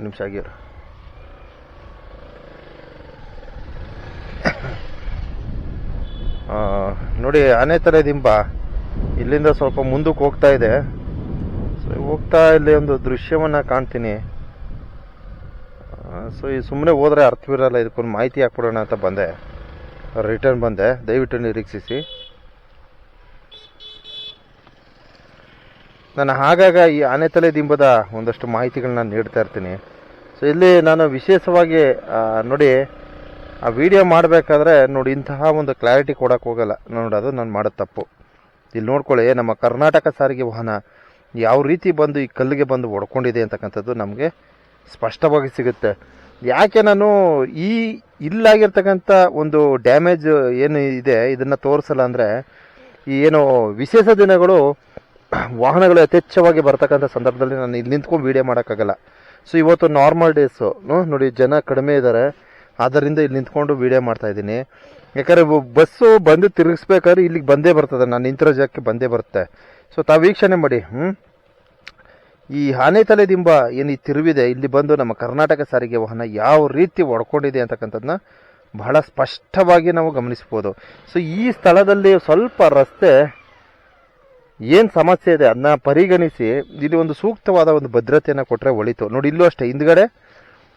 ಒಂದು ನಿಮಿಷ ಆಗಿರು. ನೋಡಿ, ಆನೆ ಥರ ದಿಂಬ ಇಲ್ಲಿಂದ ಸ್ವಲ್ಪ ಮುಂದಕ್ಕೆ ಹೋಗ್ತಾ ಇದೆ. ಸೊ ಹೋಗ್ತಾ ಇಲ್ಲಿ ಒಂದು ದೃಶ್ಯವನ್ನು ಕಾಣ್ತೀನಿ. ಸೊ ಈ ಸುಮ್ಮನೆ ಹೋದ್ರೆ ಅರ್ಥವಿರಲ್ಲ ಇದಕ್ಕೊಂದು ಮಾಹಿತಿ ಹಾಕ್ಬಿಡೋಣ ಅಂತ ಬಂದೆ. ರಿಟರ್ನ್ ಬಂದೆ. ದಯವಿಟ್ಟು ನಿರೀಕ್ಷಿಸಿ. ನಾನು ಆಗಾಗ ಈ ಆನೆ ತಲೆ ದಿಂಬದ ಒಂದಷ್ಟು ಮಾಹಿತಿಗಳನ್ನ ನೀಡ್ತಾ ಇರ್ತೀನಿ. ಸೊ ಇಲ್ಲಿ ನಾನು ವಿಶೇಷವಾಗಿ ನೋಡಿ, ಆ ವಿಡಿಯೋ ಮಾಡಬೇಕಾದ್ರೆ ನೋಡಿ, ಇಂತಹ ಒಂದು ಕ್ಲಾರಿಟಿ ಕೊಡೋಕೆ ಹೋಗಲ್ಲ. ನೋಡಿ, ಅದು ನಾನು ಮಾಡೋ ತಪ್ಪು. ಇಲ್ಲಿ ನೋಡ್ಕೊಳ್ಳಿ, ನಮ್ಮ ಕರ್ನಾಟಕ ಸಾರಿಗೆ ವಾಹನ ಯಾವ ರೀತಿ ಬಂದು ಈ ಕಲ್ಲಿಗೆ ಬಂದು ಹೊಡ್ಕೊಂಡಿದೆ ಅಂತಕ್ಕಂಥದ್ದು ನಮಗೆ ಸ್ಪಷ್ಟವಾಗಿ ಸಿಗುತ್ತೆ. ಯಾಕೆ ನಾನು ಈ ಇಲ್ಲಾಗಿರ್ತಕ್ಕಂಥ ಒಂದು ಡ್ಯಾಮೇಜ್ ಏನು ಇದೆ, ಇದನ್ನು ತೋರಿಸಲ್ಲ ಅಂದರೆ ಈ ಏನು ವಿಶೇಷ ದಿನಗಳು ವಾಹನಗಳು ಯಥೇಚ್ಛವಾಗಿ ಬರ್ತಕ್ಕಂಥ ಸಂದರ್ಭದಲ್ಲಿ ನಾನು ಇಲ್ಲಿ ನಿಂತ್ಕೊಂಡು ವೀಡಿಯೋ ಮಾಡೋಕ್ಕಾಗಲ್ಲ. ಸೊ ಇವತ್ತು ನಾರ್ಮಲ್ ಡೇಸು ನೋಡಿ, ಜನ ಕಡಿಮೆ ಇದ್ದಾರೆ. ಆದ್ದರಿಂದ ಇಲ್ಲಿ ನಿಂತ್ಕೊಂಡು ವೀಡಿಯೋ ಮಾಡ್ತಾ ಇದ್ದೀನಿ. ಯಾಕಂದರೆ ಬಸ್ಸು ಬಂದು ತಿರುಗಿಸ್ಬೇಕಾದ್ರೆ ಇಲ್ಲಿಗೆ ಬಂದೇ ಬರ್ತದೆ. ನಾನು ನಿಂತಿರೋ ಜಾಗಕ್ಕೆ ಬಂದೇ ಬರುತ್ತೆ. ಸೊ ತಾವು ವೀಕ್ಷಣೆ ಮಾಡಿ ಹ್ಞೂ ಈ ಆನೆ ತಲೆ ದಿಂಬ ಏನು ಈ ತಿರುವಿದೆ? ಇಲ್ಲಿ ಬಂದು ನಮ್ಮ ಕರ್ನಾಟಕ ಸಾರಿಗೆ ವಾಹನ ಯಾವ ರೀತಿ ಒಡ್ಕೊಂಡಿದೆ ಅಂತಕ್ಕಂಥದ್ದನ್ನ ಬಹಳ ಸ್ಪಷ್ಟವಾಗಿ ನಾವು ಗಮನಿಸ್ಬೋದು ಸೊ ಈ ಸ್ಥಳದಲ್ಲಿ ಸ್ವಲ್ಪ ರಸ್ತೆ ಏನು ಸಮಸ್ಯೆ ಇದೆ ಅದನ್ನ ಪರಿಗಣಿಸಿ ಇಲ್ಲಿ ಒಂದು ಸೂಕ್ತವಾದ ಒಂದು ಭದ್ರತೆಯನ್ನು ಕೊಟ್ಟರೆ ಒಳಿತು. ನೋಡಿ, ಇಲ್ಲೂ ಅಷ್ಟೇ, ಹಿಂದ್ಗಡೆ.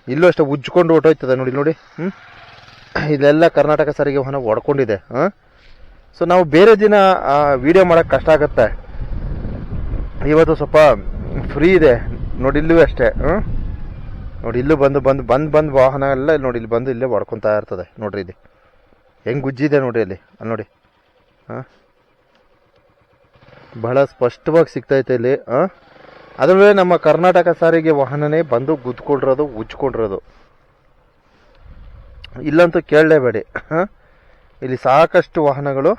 ಇಲ್ಲೂ ಅಷ್ಟೇ ಉಜ್ಕೊಂಡು ಹೊಟ್ಟೋಯ್ತದೆ ನೋಡಿ ನೋಡಿ. ಹ್ಞೂ ಇಲ್ಲೆಲ್ಲ ಕರ್ನಾಟಕ ಸಾರಿಗೆ ವಾಹನ ಒಡ್ಕೊಂಡಿದೆ. ಹಾಂ? ಸೊ ನಾವು ಬೇರೆ ದಿನ ವಿಡಿಯೋ ಮಾಡೋಕೆ ಕಷ್ಟ ಆಗುತ್ತೆ. ಇವತ್ತು ಸ್ವಲ್ಪ ಫ್ರೀ ಇದೆ. ನೋಡಿ, ಇಲ್ಲೂ ಅಷ್ಟೇ. ಹ್ಞೂ ನೋಡಿ, ಇಲ್ಲೂ ಬಂದು ಬಂದು ಬಂದು ಬಂದು ವಾಹನ ಎಲ್ಲ ನೋಡಿ, ಇಲ್ಲಿ ಬಂದು ಇಲ್ಲೇ ಹೊಡ್ಕೊತಾ ಇರ್ತದೆ. ನೋಡ್ರಿ ಇಲ್ಲಿ. ಹೆಂಗೆ ಗುಜ್ಜಿದೆ ನೋಡಿ ಅಲ್ಲಿ. ಅಲ್ಲಿ ನೋಡಿ. ಹಾಂ? ಬಹಳ ಸ್ಪಷ್ಟವಾಗಿ ಸಿಗ್ತೈತೆ ಇಲ್ಲಿ ಅದರಲ್ಲೇ ನಮ್ಮ ಕರ್ನಾಟಕ ಸಾರಿಗೆ ವಾಹನನೇ ಬಂದು ಗುದ್ಕೊಂಡಿರೋದು ಉಜ್ಕೊಂಡಿರೋದು ಇಲ್ಲಂತೂ ಕೇಳಲೇಬೇಡಿ ಇಲ್ಲಿ ಸಾಕಷ್ಟು ವಾಹನಗಳು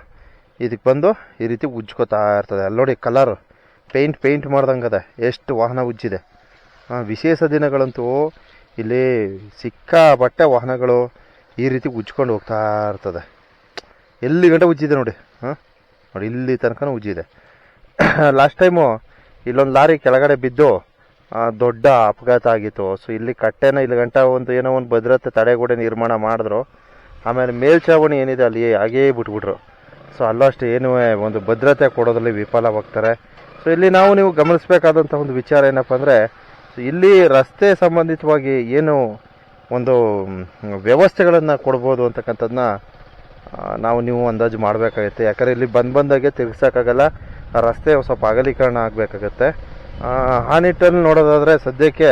ಇದಕ್ಕೆ ಬಂದು ಈ ರೀತಿ ಉಜ್ಕೋತಾ ಇರ್ತದೆ. ಅಲ್ಲಿ ನೋಡಿ ಕಲರ್ ಪೇಂಟ್ ಪೇಂಟ್ ಅದ ಎಷ್ಟು ವಾಹನ ಉಜ್ಜಿದೆ. ವಿಶೇಷ ದಿನಗಳಂತೂ ಇಲ್ಲಿ ಸಿಕ್ಕ ಬಟ್ಟೆ ವಾಹನಗಳು ಈ ರೀತಿ ಉಜ್ಕೊಂಡು ಹೋಗ್ತಾ ಇರ್ತದೆ. ಎಲ್ಲಿ ಗಂಟೆ ಉಜ್ಜಿದೆ ನೋಡಿ ಹಾಂ ನೋಡಿ ಇಲ್ಲಿ ತನಕ ಉಜ್ಜಿದೆ. ಲಾಸ್ಟ್ ಟೈಮು ಇಲ್ಲೊಂದು ಲಾರಿ ಕೆಳಗಡೆ ಬಿದ್ದು ದೊಡ್ಡ ಅಪಘಾತ ಆಗಿತ್ತು. ಸೊ ಇಲ್ಲಿ ಕಟ್ಟೆನ, ಇಲ್ಲಿ ಗಂಟ ಒಂದು ಏನೋ ಒಂದು ಭದ್ರತೆ ತಡೆಗೋಡೆ ನಿರ್ಮಾಣ ಮಾಡಿದ್ರು. ಆಮೇಲೆ ಮೇಲ್ಛಾವಣಿ ಏನಿದೆ ಅಲ್ಲಿ ಹಾಗೇ ಬಿಟ್ಬಿಟ್ರು. ಸೊ ಅಲ್ಲಷ್ಟು ಏನು, ಒಂದು ಭದ್ರತೆ ಕೊಡೋದ್ರಲ್ಲಿ ವಿಫಲವಾಗ್ತಾರೆ. ಸೊ ಇಲ್ಲಿ ನಾವು ನೀವು ಗಮನಿಸಬೇಕಾದಂಥ ಒಂದು ವಿಚಾರ ಏನಪ್ಪ ಅಂದರೆ ಇಲ್ಲಿ ರಸ್ತೆ ಸಂಬಂಧಿತವಾಗಿ ಏನು ಒಂದು ವ್ಯವಸ್ಥೆಗಳನ್ನು ಕೊಡ್ಬೋದು ಅಂತಕ್ಕಂಥದ್ದನ್ನ ನಾವು ನೀವು ಅಂದಾಜು ಮಾಡಬೇಕಾಗುತ್ತೆ. ಯಾಕಂದರೆ ಇಲ್ಲಿ ಬಂದು ಬಂದಾಗೆ ತಿರ್ಗ್ಸೋಕ್ಕಾಗಲ್ಲ. ರಸ್ತೆ ಸ್ವಲ್ಪ ಅಗಲೀಕರಣ ಆಗಬೇಕಾಗತ್ತೆ. ಆ ನಿಟ್ಟಲ್ಲಿ ನೋಡೋದಾದರೆ ಸದ್ಯಕ್ಕೆ,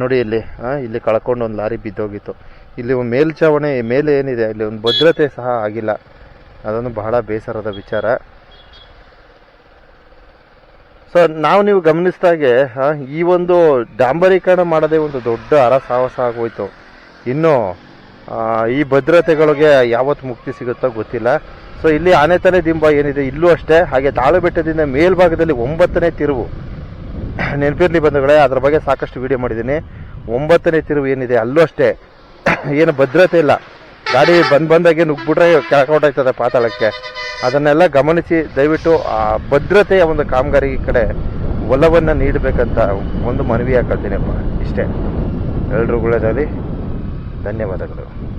ನೋಡಿ ಇಲ್ಲಿ ಇಲ್ಲಿ ಕಳ್ಕೊಂಡು ಒಂದು ಲಾರಿ ಬಿದ್ದೋಗಿತ್ತು. ಇಲ್ಲಿ ಒಂದು ಮೇಲ್ಛಾವಣಿ ಮೇಲೆ ಏನಿದೆ, ಇಲ್ಲಿ ಒಂದು ಭದ್ರತೆ ಸಹ ಆಗಿಲ್ಲ. ಅದೊಂದು ಬಹಳ ಬೇಸರದ ವಿಚಾರ. ಸೊ ನಾವು ನೀವು ಗಮನಿಸಿದಾಗೆ ಈ ಒಂದು ಡಾಂಬರೀಕರಣ ಮಾಡೋದೇ ಒಂದು ದೊಡ್ಡ ಅರಸಾಹಸ ಆಗೋಯ್ತು. ಇನ್ನು ಈ ಭದ್ರತೆಗಳಿಗೆ ಯಾವತ್ತು ಮುಕ್ತಿ ಸಿಗುತ್ತೋ ಗೊತ್ತಿಲ್ಲ. ಸೊ ಇಲ್ಲಿ ಆನೆತಲೆ ದಿಂಬ ಏನಿದೆ, ಇಲ್ಲೂ ಅಷ್ಟೇ. ಹಾಗೆ ತಾಳುಬೆಟ್ಟದಿಂದ ಮೇಲ್ಭಾಗದಲ್ಲಿ ಒಂಬತ್ತನೇ ತಿರುವು. ನೆನಪಿರ್ಲಿ ಬಂಧುಗಳೇ, ಅದ್ರ ಬಗ್ಗೆ ಸಾಕಷ್ಟು ವಿಡಿಯೋ ಮಾಡಿದ್ದೀನಿ. ಒಂಬತ್ತನೇ ತಿರುವು ಏನಿದೆ, ಅಲ್ಲೂ ಅಷ್ಟೇ. ಏನು ಭದ್ರತೆ ಇಲ್ಲ. ಗಾಡಿ ಬಂದ್ ಬಂದಾಗೆ ನುಗ್ಬಿಟ್ರೆ ಕೆಳಕೊಂಡೋಗ್ತದೆ ಪಾತಾಳಕ್ಕೆ. ಅದನ್ನೆಲ್ಲ ಗಮನಿಸಿ, ದಯವಿಟ್ಟು ಆ ಭದ್ರತೆಯ ಒಂದು ಕಾಮಗಾರಿ ಕಡೆ ಒಲವನ್ನು ನೀಡಬೇಕಂತ ಒಂದು ಮನವಿ ಹಾಕೊಳ್ತೀನಪ್ಪ ಇಷ್ಟೇ. ಎಲ್ರಿಗೂ ಒಳ್ಳೆಯದಾಗಲಿ ಧನ್ಯವಾದಗಳು.